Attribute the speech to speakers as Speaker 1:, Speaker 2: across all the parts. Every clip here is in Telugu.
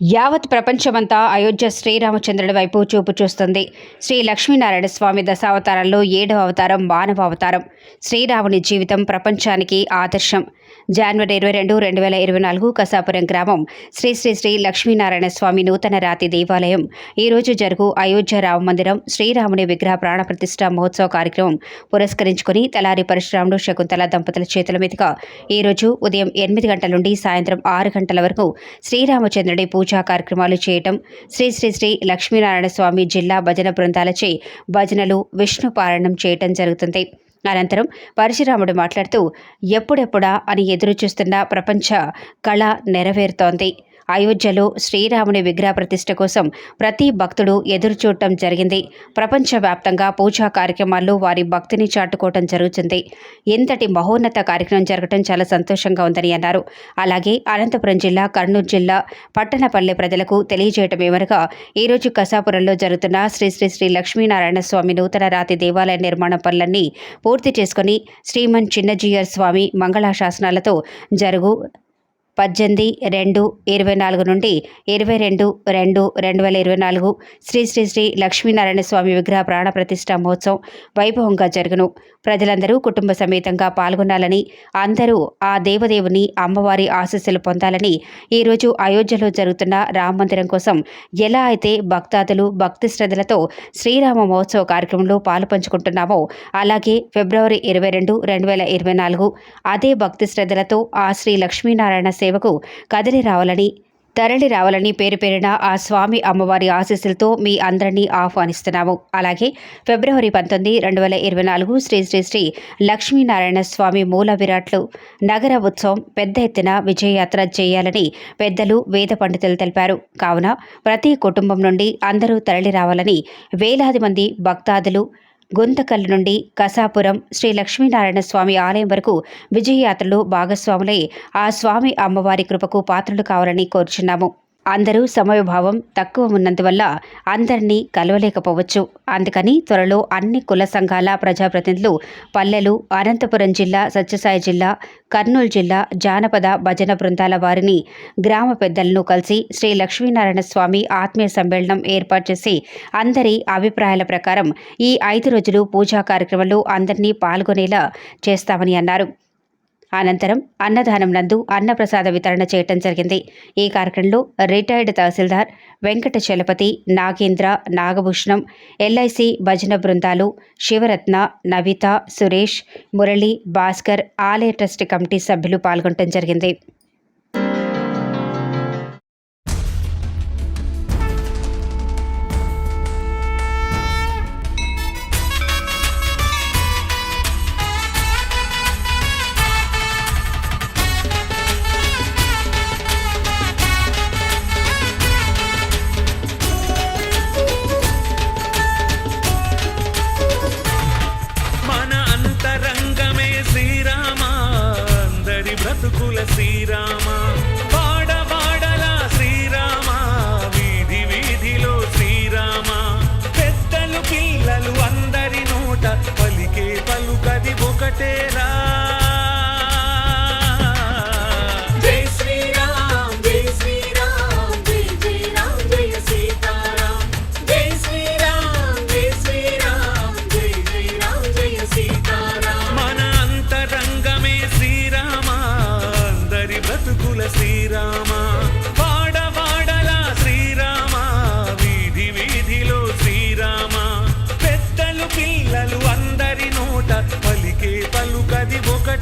Speaker 1: యావత్ ప్రపంచమంతా అయోధ్య శ్రీరామచంద్రుడి వైపు చూపు చూస్తుంది. శ్రీ లక్ష్మీనారాయణ స్వామి దశావతారంలో ఏడవ అవతారం మానవ అవతారం. శ్రీరాముని జీవితం ప్రపంచానికి ఆదర్శం. జనవరి ఇరవై రెండు రెండు వేల ఇరవై నాలుగు కసాపురం గ్రామం శ్రీ శ్రీ శ్రీ లక్ష్మీనారాయణ స్వామి నూతన రాతి దేవాలయం. ఈరోజు జరుగు అయోధ్య రామ మందిరం శ్రీరాముని విగ్రహ ప్రాణప్రతిష్ఠ మహోత్సవ కార్యక్రమం. పురస్కరించుకుని తలారి పరశురాముడు శకుంతల దంపతుల చేతుల మీదుగా ఈరోజు ఉదయం ఎనిమిది గంటల నుండి సాయంత్రం ఆరు గంటల వరకు శ్రీరామచంద్రుడి పూజ కార్యక్రమాలు చేయటం శ్రీ శ్రీ శ్రీ లక్ష్మీనారాయణ స్వామి జిల్లా భజన బృందాలచే భజనలు విష్ణు పారాయణం చేయటం జరుగుతుంది. అనంతరం పరశురాముడు మాట్లాడుతూ ఎప్పుడెప్పుడా? అని ఎదురు చూస్తున్న ప్రపంచ కళ నెరవేరుతోంది. అయోధ్యలో శ్రీరాముని విగ్రహ ప్రతిష్ఠ కోసం ప్రతి భక్తుడు ఎదురు చూడటం జరిగింది. ప్రపంచవ్యాప్తంగా పూజా కార్యక్రమాల్లో వారి భక్తిని చాటుకోవటం జరుగుతుంది. ఎంతటి మహోన్నత కార్యక్రమం జరగటం చాలా సంతోషంగా ఉందని అన్నారు. అలాగే అనంతపురం జిల్లా కర్నూలు జిల్లా పట్టణపల్లె ప్రజలకు తెలియజేయటం ఏమనగా ఈరోజు కసాపురంలో జరుగుతున్న శ్రీ శ్రీ శ్రీ లక్ష్మీనారాయణ స్వామి నూతన రాతి దేవాలయ నిర్మాణ పనులన్నీ పూర్తి చేసుకుని శ్రీమన్ చిన్నజీయర్ స్వామి మంగళాశాసనాలతో జరుగు పద్దెనిమిది రెండు ఇరవై నాలుగు నుండి ఇరవై రెండు రెండు రెండు వేల ఇరవై నాలుగు శ్రీ శ్రీ శ్రీ లక్ష్మీనారాయణ స్వామి విగ్రహ ప్రాణ ప్రతిష్ఠ మహోత్సవం వైభవంగా జరుగును. ప్రజలందరూ కుటుంబ సమేతంగా పాల్గొనాలని అందరూ ఆ దేవదేవుని అమ్మవారి ఆశీస్సులు పొందాలని ఈరోజు అయోధ్యలో జరుగుతున్న రామ మందిరం కోసం ఎలా అయితే భక్తాదులు భక్తి శ్రద్ధలతో శ్రీరామ మహోత్సవ కార్యక్రమంలో పాలు పంచుకుంటున్నామో అలాగే ఫిబ్రవరి ఇరవై రెండు రెండు వేల ఇరవై నాలుగు అదే భక్తి శ్రద్ధలతో ఆ శ్రీ లక్ష్మీనారాయణ సేవకు కదిలి రావాలని తరలి రావాలని పేరు పేరిన ఆ స్వామి అమ్మవారి ఆశీస్సులతో మీ అందరినీ ఆహ్వానిస్తున్నాము. అలాగే ఫిబ్రవరి పంతొమ్మిది రెండు వేల ఇరవై నాలుగు శ్రీ శ్రీ శ్రీ లక్ష్మీనారాయణ స్వామి మూల విరాట్లు నగర ఉత్సవం పెద్ద ఎత్తున విజయయాత్ర చేయాలని పెద్దలు వేద పండితులు తెలిపారు. కావున ప్రతి కుటుంబం నుండి అందరూ తరలి రావాలని వేలాది మంది భక్తాదులు గుంతకల్ నుండి కసాపురం శ్రీ లక్ష్మీనారాయణ స్వామి ఆలయం వరకు విజయయాత్రలో భాగస్వాములై ఆ స్వామి అమ్మవారి కృపకు పాత్రలు కావాలని కోరుచున్నాము. అందరూ సమయభావం తక్కువ ఉన్నందువల్ల అందరినీ కలవలేకపోవచ్చు. అందుకని త్వరలో అన్ని కుల సంఘాల ప్రజాప్రతినిధులు పల్లెలు అనంతపురం జిల్లా సత్యసాయి జిల్లా కర్నూలు జిల్లా జానపద భజన బృందాల వారిని గ్రామ పెద్దలను కలిసి శ్రీ లక్ష్మీనారాయణ స్వామి ఆత్మీయ సమ్మేళనం ఏర్పాటు చేసి అందరి అభిప్రాయాల ప్రకారం ఈ ఐదు రోజులు పూజా కార్యక్రమంలో అందరినీ పాల్గొనేలా చేస్తామని అన్నారు. అనంతరం అన్నదానం నందు అన్నప్రసాద వితరణ చేయటం జరిగింది. ఈ కార్యక్రమంలో రిటైర్డ్ తహసీల్దార్ వెంకట చలపతి నాగేంద్ర నాగభూషణం ఎల్ఐసి భజన బృందాలు శివరత్న నవిత సురేష్ మురళి భాస్కర్ ఆలయ ట్రస్ట్ కమిటీ సభ్యులు పాల్గొనడం జరిగింది.
Speaker 2: పలుకది ఒకటేరా.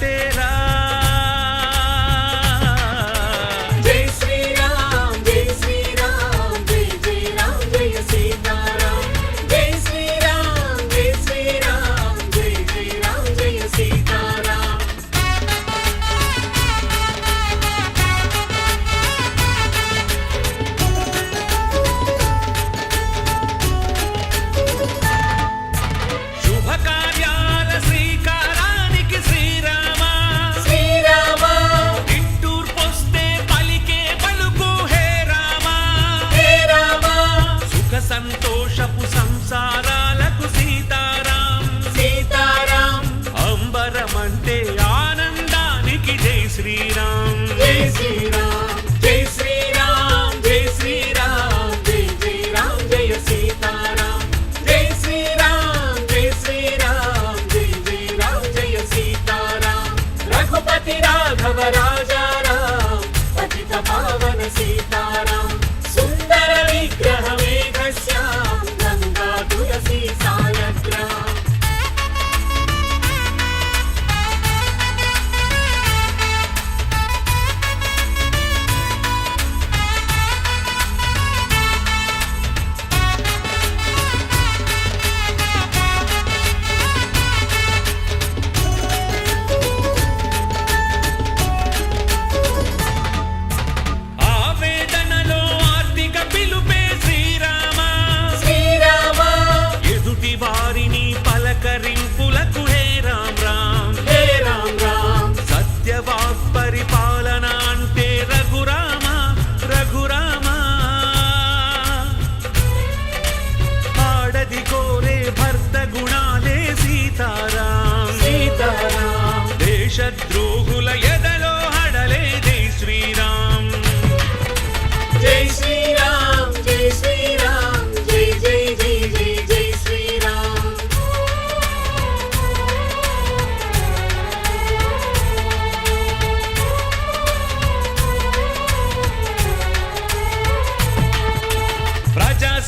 Speaker 2: పలుకది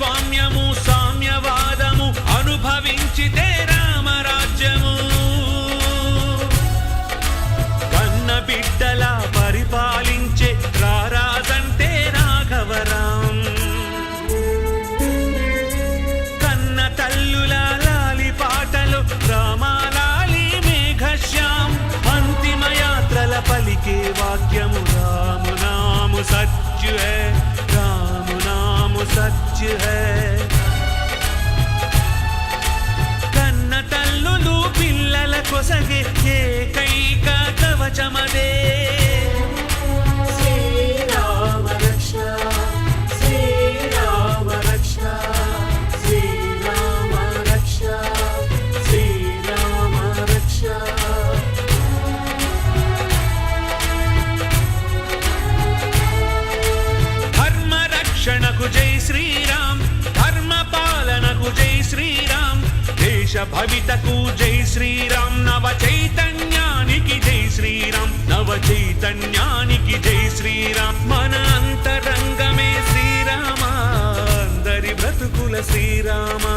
Speaker 2: సత్యము సామ్యవాదము అనుభవించితే రామరాజ్యము. కన్న బిడ్డల పరిపాలించే రారాజంటే రాఘవరాం. కన్న తల్లుల లాలి పాటలు రామాలాలి మేఘశ్యాం. అంతిమ యాత్రల పలికే వాక్యము రాము నాము సత్యువే. రాము సత్య హై. కన్న తల్లులు పిల్లల కొసగే ఏకైక కవచమదే. దేశ భవితకు జై శ్రీరామ్ నవ చైతన్యానికి జై శ్రీరామ్ నవ చైతన్యానికి జై శ్రీరామ్. మన అంతరంగమే శ్రీరామ అందరి బ్రతుకుల శ్రీరామా.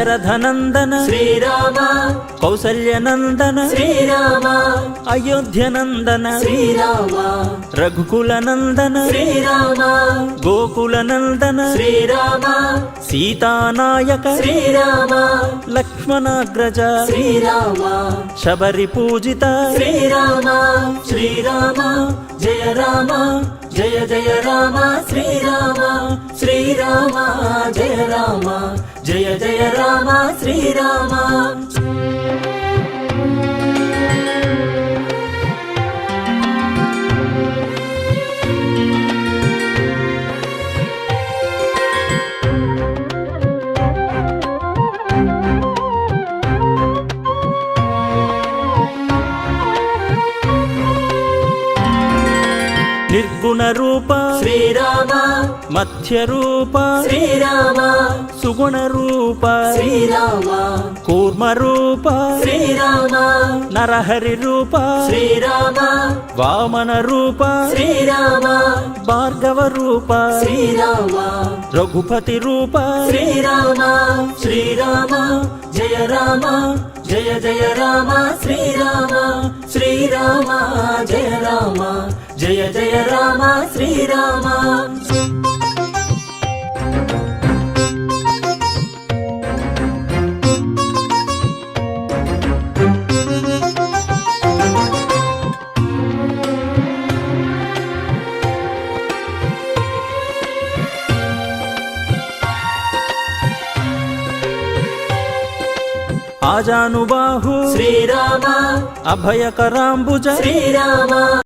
Speaker 3: దశరథనందన
Speaker 4: శ్రీరామ
Speaker 3: కౌసల్యనందన
Speaker 4: శ్రీరామ
Speaker 3: అయోధ్యనందన
Speaker 4: శ్రీరామ
Speaker 3: రఘుకులనందన
Speaker 4: శ్రీరామ
Speaker 3: గోకులనందన
Speaker 4: శ్రీరామ
Speaker 3: సీతానాయక
Speaker 4: శ్రీరామ
Speaker 3: లక్ష్మణాగ్రజ
Speaker 4: శ్రీరామ
Speaker 3: శబరి పూజిత
Speaker 4: శ్రీరామ శ్రీరామ జయ రామ జయ జయ రామ శ్రీరామ శ్రీరామ జయ రామ. జయ జయ రామ శ్రీరామ
Speaker 3: నిర్గుణ రూప
Speaker 4: శ్రీరామ
Speaker 3: మధ్య రూప
Speaker 4: శ్రీరామ
Speaker 3: సుగుణ రూప
Speaker 4: శ్రీరామ
Speaker 3: కూర్మ రూప
Speaker 4: శ్రీరామ
Speaker 3: నరహరి రూప
Speaker 4: శ్రీరామ
Speaker 3: వామన రూప
Speaker 4: శ్రీరామ
Speaker 3: భార్గవ రూప
Speaker 4: శ్రీరామ
Speaker 3: రఘుపతి రూప
Speaker 4: శ్రీరామ శ్రీరామ జయ రామ జయ జయ రామ శ్రీరామ శ్రీరామ జయ రామ జయ జయ రామ శ్రీరామ
Speaker 3: ఆజానుబాహు
Speaker 4: శ్రీరామ
Speaker 3: అభయకరాంబుజ.
Speaker 4: శ్రీరామ.